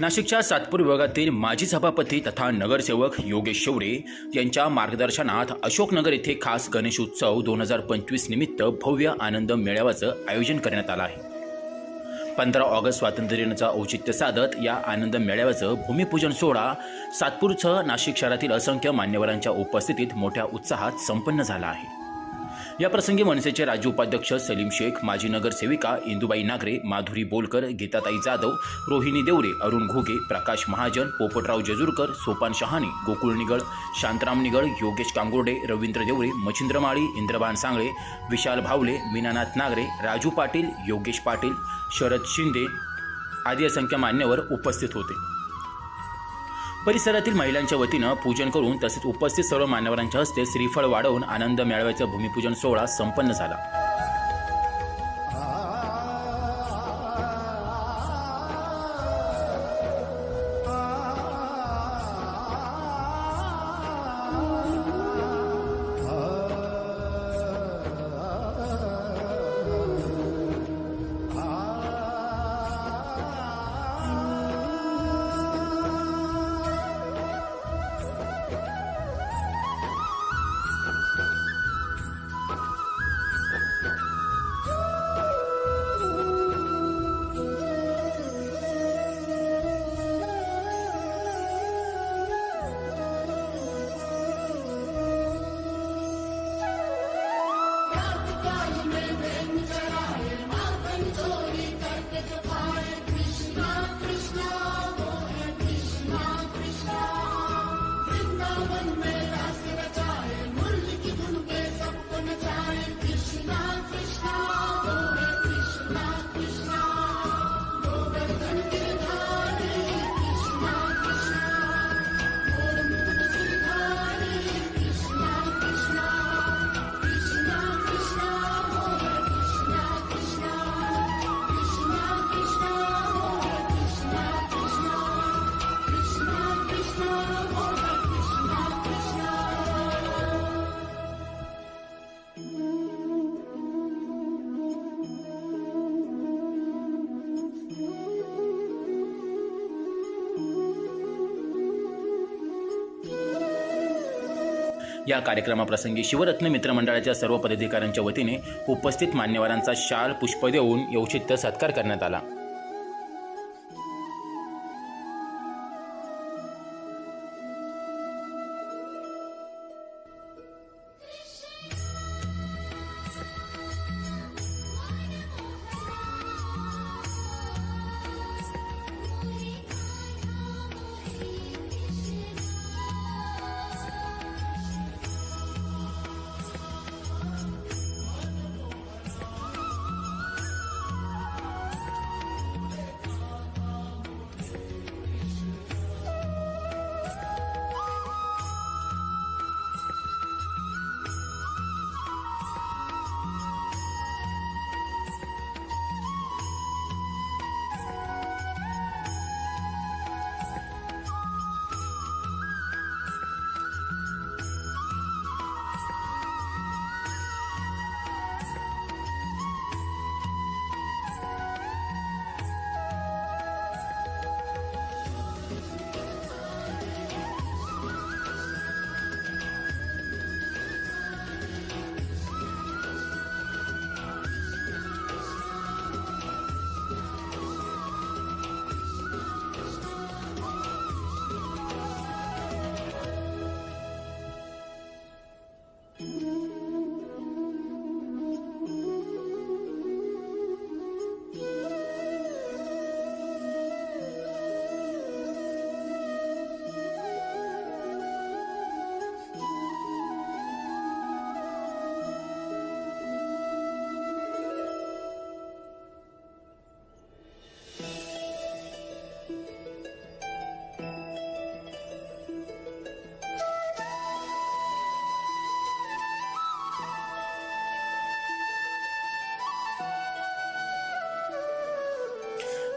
नाशिकच्या सातपूर विभागातील माजी सभापती तथा नगरसेवक योगेश शौरे यांच्या मार्गदर्शनात अशोकनगर येथे खास गणेश उत्सव दोन हजार पंचवीस निमित्त भव्य आनंद मेळाव्याचं आयोजन करण्यात आलं आहे. पंधरा ऑगस्ट स्वातंत्र्यदिनाचं औचित्य साधत या आनंद मेळाव्याचं भूमिपूजन सोहळा सातपूरसह नाशिक शहरातील असंख्य मान्यवरांच्या उपस्थितीत मोठ्या उत्साहात संपन्न झाला आहे. या प्रसंगी मनसेचे राज्य उपाध्यक्ष सलीम शेख माजी नगरसेविका इंदुबाई नागरे माधुरी बोलकर गीताताई जाधव रोहिणी देवरे अरुण घोगे प्रकाश महाजन पोपटराव जेजूरकर सोपान शहाणे गोकुळ निगळ शांतराम निगळ योगेश कांगोर्डे रवींद्र देवरे मच्छिंद्र माळी इंद्रबान सांगळे विशाल भावले मीनानाथ नागरे राजू पाटील योगेश पाटील शरद शिंदे आदी असंख्य मान्यवर उपस्थित होते. परिसरातील महिलांच्या वतीनं पूजन करून तसेच उपस्थित सर्व मान्यवरांच्या हस्ते श्रीफळ वाढवून आनंद मेळाव्याचं भूमिपूजन सोहळा संपन्न झाला. या कार्यक्रमाप्रसंगी शिवरत्न मित्रमंडळाच्या सर्व पदाधिकाऱ्यांच्या वतीने उपस्थित मान्यवरांचा शाल पुष्प देऊन यवचित्त सत्कार करण्यात आला.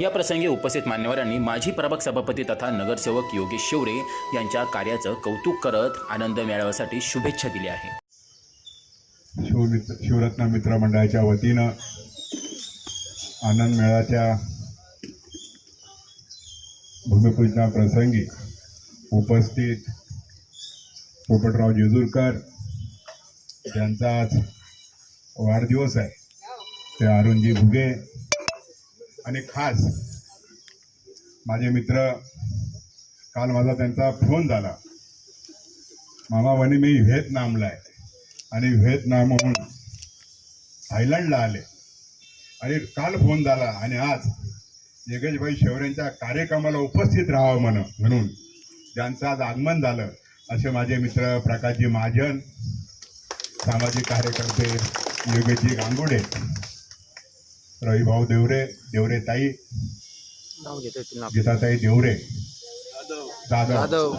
या प्रसंगी उपस्थित मान्यवरांनी माजी प्रभाग सभापती तथा नगरसेवक योगेश शिवरे यांच्या कार्याचं कौतुक करत आनंद मेळाव्यासाठी शुभेच्छा दिल्या आहे शिवमित्र शिवरत्न मित्र मंडळाच्या वतीनं आनंद मेळाच्या भूमिपूजना प्रसंगी उपस्थित पोपटराव जेजूरकर यांचा आज वाढदिवस आहे. ते अरुणजी भुगे आणि खास माझे मित्र काल माझा त्यांचा फोन झाला. मामा म्हणे मी व्हिएतनामला आहे. आणि व्हिएतनामहून थायलंडला आले. आणि काल फोन झाला आणि आज योगेशभाई शेवऱ्यांच्या कार्यक्रमाला उपस्थित राहावं म्हण म्हणून ज्यांचं आज आगमन झालं असे माझे मित्र प्रकाशजी महाजन सामाजिक कार्यकर्ते योगेशजी गांगुडे रविभाऊ देवरे देवरे ताई गीताताई देवरे जाधव. जाधव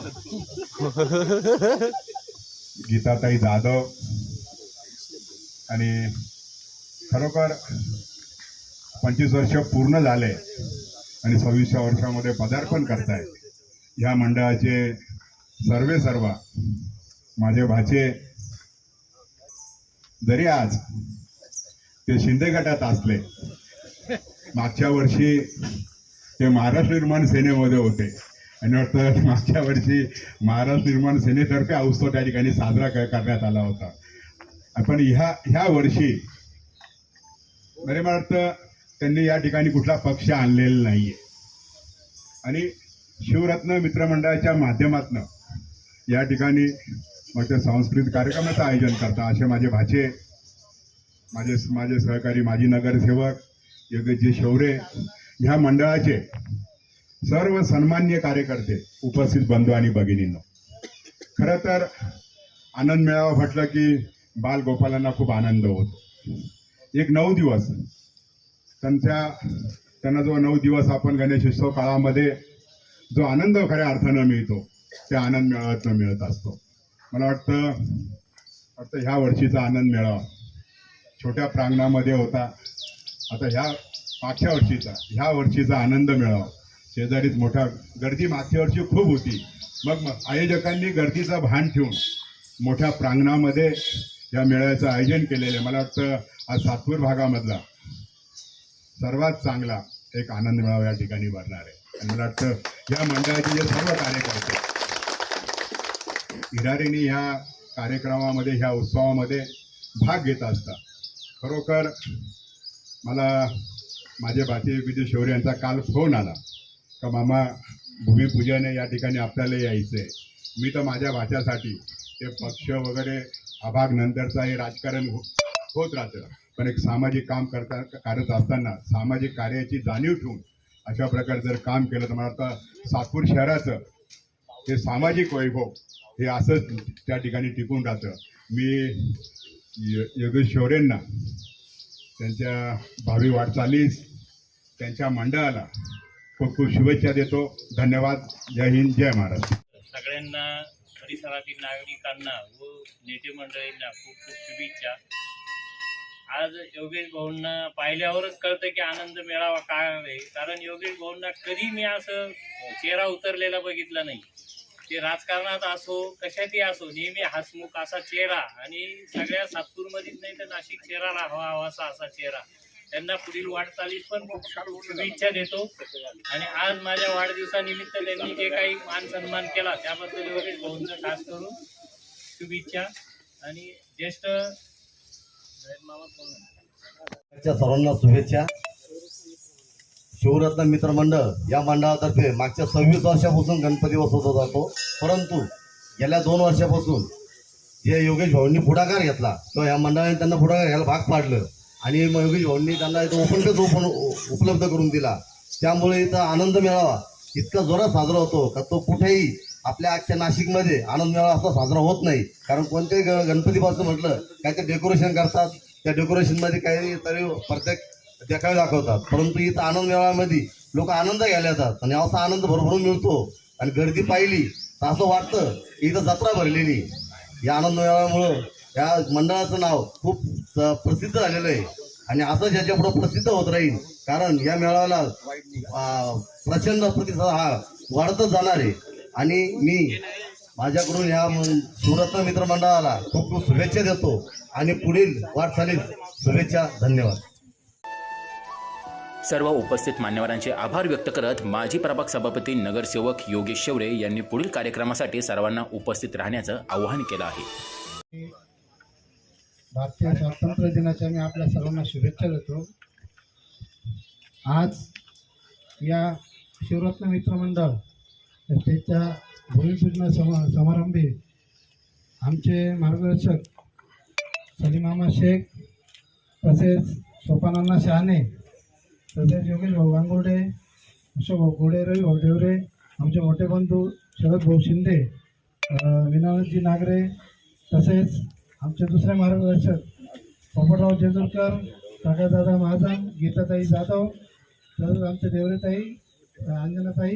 गीताताई जाधव आणि खरोखर पंचवीस वर्ष पूर्ण झाले आणि सव्वीसच्या वर्षामध्ये पदार्पण करतायत ह्या मंडळाचे सर्वे सर्व माझे भाचे जरी आज ते शिंदे गटात असले. मागच्या वर्षी ते महाराष्ट्र निर्माण सेनेमध्ये होते. आणि वाटतं मागच्या वर्षी महाराष्ट्र निर्माण सेनेतर्फे हा उत्सव त्या ठिकाणी साजरा करण्यात आला होता. पण ह्या ह्या वर्षी बरे मला वाटतं त्यांनी या ठिकाणी कुठला पक्ष आणलेला नाहीये. आणि शिवरत्न मित्रमंडळाच्या माध्यमातनं या ठिकाणी मग सांस्कृतिक कार्यक्रमाचं आयोजन करता असे माझे भाचे माझे माझे सहकारी माजी नगरसेवक योगेशजी शौरे ह्या मंडळाचे सर्व सन्मान्य कार्यकर्ते उपस्थित बंधू आणि भगिनींनो. खरं तर आनंद मेळावा म्हटलं की बालगोपालांना खूप आनंद होतो. एक नऊ दिवस त्यांच्या त्यांना जो नऊ दिवस आपण गणेशोत्सव काळामध्ये जो आनंद खऱ्या अर्थानं मिळतो त्या आनंद मेळाव्यातनं मिळत असतो. मला वाटतं वाटतं ह्या वर्षीचा आनंद मेळावा. छोट्या प्रांगणामध्ये होता. आता ह्या मागच्या वर्षीचा ह्या वर्षीचा आनंद मिळावा. शेजारीच मोठा गर्दी मागच्या वर्षी खूप होती. मग आयोजकांनी गर्दीचं भान ठेवून मोठ्या प्रांगणामध्ये या मेळ्याचं आयोजन केलेलं आहे. मला वाटतं आज सातपूर भागामधला सर्वात चांगला एक आनंद मेळावा या ठिकाणी भरणार आहे. आणि मला वाटतं या मंडळाचे जे सर्व कार्यकर्ते हिरारीने ह्या कार्यक्रमामध्ये ह्या उत्सवामध्ये भाग घेत असतात. खरोखर मला माझे भाचे विजय शौर्य यांचा काल फोन आला. का मामा भूमिपूजन या ठिकाणी आपल्याला यायचं आहे मी तर माझ्या भाच्यासाठी ते पक्ष वगैरे अभाग नंतरचा हे राजकारण हो- होत राहतं. पण एक सामाजिक काम करता करत असताना सामाजिक कार्याची जाणीव ठेवून अशा प्रकारे जर काम केलं तर मला आता सातपूर शहराचं हे सामाजिक वैभव हे असंच त्या ठिकाणी टिकून राहतं. मी योगेश शौरेंना त्यांच्या भावी वाटचालीस त्यांच्या मंडळाला खूप खूप शुभेच्छा देतो. धन्यवाद. जय हिंद जय महाराष्ट्र. सगळ्यांना परिसरातील नागरिकांना व नेते मंडळींना खूप खूप शुभेच्छा. आज योगेश भाऊंना पाहिल्यावरच कळतं की आनंद मेळावा काय आहे. कारण योगेश भाऊंना कधी मी असं चेहरा उतरलेला बघितला नाही. ते राजकारणात असो कशातही असो नेहमी हसमुख असा चेहरा आणि सगळ्या सातपूरमध्येच नाही तर नाशिक चेहरा राहावा हवासा असा चेहरा. त्यांना पुढील वाटचालीस पण शुभेच्छा देतो. आणि आज माझ्या वाढदिवसानिमित्त त्यांनी जे काही मान सन्मान केला त्याबद्दल वगैरे भाऊंचं खास करून शुभेच्छा. आणि ज्येष्ठ सर्वांना शुभेच्छा. शिवरत्न मित्र मंडळ या मंडळातर्फे मागच्या सव्वीस वर्षापासून गणपती बसवला जातो परंतु गेल्या दोन वर्षापासून जे योगेश भाऊंनी पुढाकार घेतला तो या मंडळाने त्यांना पुढाकार घ्यायला भाग पाडलं. आणि योगेश भाऊंनी त्यांना इथं ओपन पेज ओपन उपलब्ध करून दिला. त्यामुळे इथं आनंद मेळावा इतका जोरात साजरा होतो का तो कुठेही आपल्या आजच्या नाशिकमध्ये आनंद मेळावा असा साजरा होत नाही. कारण कोणत्याही ग- गणपतीपासून म्हटलं काय ते डेकोरेशन करतात. त्या डेकोरेशनमध्ये काही तरी प्रत्येक त्या काय दाखवतात? परंतु इथं आनंद मेळाव्यामध्ये लोक आनंद घ्यायला येतात. आणि असा आनंद भरभरून मिळतो. आणि गर्दी पाहिली तर असं वाटतं इथं जत्रा भरलेली या आनंद मेळाव्यामुळं या मंडळाचं नाव खूप प्रसिद्ध झालेलं आहे. आणि असं याच्या प्रसिद्ध होत राहील कारण या मेळाव्याला प्रचंड प्रतिसाद हा वाढतच जाणार आहे. आणि मी माझ्याकडून या सुरत्न मित्र मंडळाला खूप खूप शुभेच्छा देतो. आणि पुढील वाटचालीस शुभेच्छा धन्यवाद. सर्व उपस्थित मान्यवरांचे आभार व्यक्त करत माजी प्रभाग सभापती नगरसेवक योगेश शेवरे यांनी पुढील कार्यक्रमासाठी सर्वांना उपस्थित राहण्याचं आवाहन केलं आहे. भारतीय स्वातंत्र्य दिनाच्या मी आपल्या सर्वांना शुभेच्छा देतो. आज या शिवरत्न मित्र मंडळ त्याच्या भूमिपूजन समा समारंभी आमचे मार्गदर्शक सलीमामा शेख तसेच सोपानांना शहाणे तसेच योगेश भाऊ गांगुर्डे अशोक भाऊ रवी भाऊ देवरे आमचे मोठे बंधू शरद भाऊ शिंदे अं, विनोदजी नागरे तसेच आमचे दुसरे मार्गदर्शक पोपटराव जेजुरकर काकादादा महाजन गीताताई जाधव तसंच आमचे देवरेताई अंजनाताई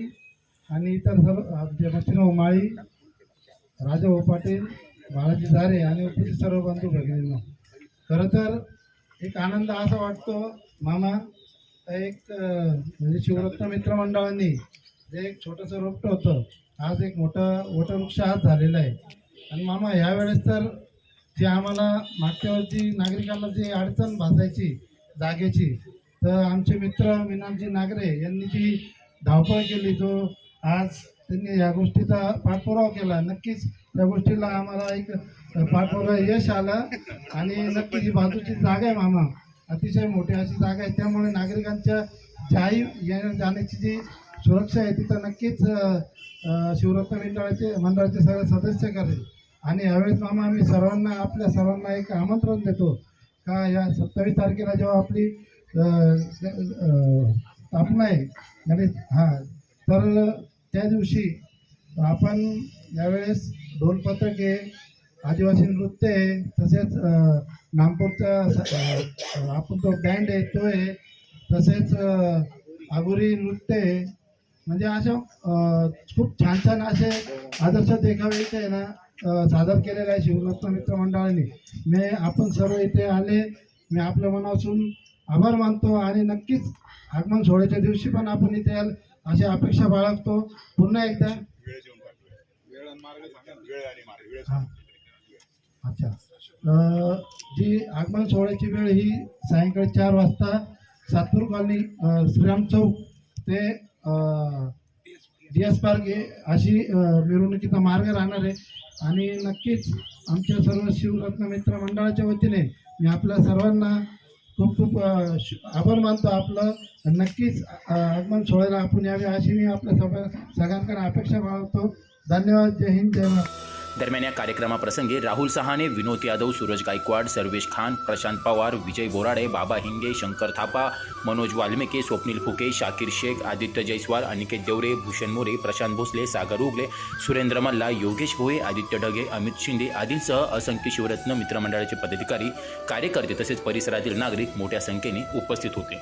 आणि इतर सर्व आमचे मच्छिनभाऊ माळी राजाभाऊ पाटील बाळाजी झारे आणि उपस्थित सर्व बंधू भगिनींना. खरं तर एक आनंद असा वाटतो मामा एक म्हणजे शिवरत्न मित्र मंडळांनी जे एक छोटंसं रोपटं होतं आज एक मोठं वटवृक्ष आज झालेलं आहे. आणि मामा ह्यावेळेस तर जे आम्हाला मागच्या वर्षी नागरिकांना जी अडचण भासायची जागेची तर आमचे मित्र मीनामजी नागरे यांनी जी धावपळ केली जो आज त्यांनी या गोष्टीचा पाठपुरावा केला. नक्कीच त्या गोष्टीला आम्हाला एक पाठपुरावा यश आलं आणि नक्कीच ही बाजूची जागा आहे मामा. अतिशय मोठी अशी जागा आहे. त्यामुळे नागरिकांच्या जाई येण्या जाण्याची जी सुरक्षा आहे तिथं नक्कीच शिवरत्न मंडळाचे मंडळाचे सगळे सदस्य करेल. आणि यावेळेस मामा आम्ही सर्वांना आपल्या सर्वांना एक आमंत्रण देतो का या सत्तावीस तारखेला जेव्हा आपली स्थापना आहे गणेश हां तर त्या दिवशी आपण यावेळेस ढोलपथके आदिवासी नृत्य आहे तसेच अ, आपण तो बँड आहे तो आहे. तसेच आगोरी नृत्य आहे. म्हणजे अशा अ, खूप छान छान असे आदर्श देखावे इथे आहे ना सादर केलेले आहे शिवरत्न मित्र मंडळाने. मी आपण सर्व इथे आले मी आपल्या मनापासून आभार मानतो आणि नक्कीच आगमन सोहळ्याच्या दिवशी पण आपण इथे याल अशी अपेक्षा बाळगतो. पुन्हा एकदा. हां. अच्छा. जी आगमन सोहळ्याची वेळ ही सायंकाळी चार वाजता सातपूर कॉलनी श्रीराम चौक ते डी एस पार्क हे अशी मिरवणुकीचा मार्ग राहणार आहे. आणि नक्कीच आमच्या सर्व शिवरत्न मित्र मंडळाच्या वतीने मी आपल्या सर्वांना खूप खूप आभार मानतो आपलं. नक्कीच आगमन सोहळ्याला आपण यावे अशी मी आपल्या सगळ्या सगळ्यांकडे अपेक्षा बाळगतो. धन्यवाद. जय हिंद जय महाराष्ट्र दरम्यान या कार्यक्रमाप्रसंगी राहुल सहाने विनोद यादव सूरज गायकवाड सर्वेश खान प्रशांत पवार विजय बोराडे बाबा हिंगे शंकर थापा मनोज वाल्मिके स्वप्नील फुके शाकीर शेख आदित्य जयस्वाल अनिकेत देवरे भूषण मोरे प्रशांत भोसले सागर उगले सुरेंद्र मल्ला योगेश भोये आदित्य ढगे अमित शिंदे आदींसह असंख्य शिवरत्न मित्रमंडळाचे पदाधिकारी कार्यकर्ते तसेच परिसरातील नागरिक मोठ्या संख्येने उपस्थित होते.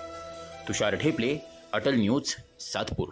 तुषार ढेपले अटल न्यूज सातपूर.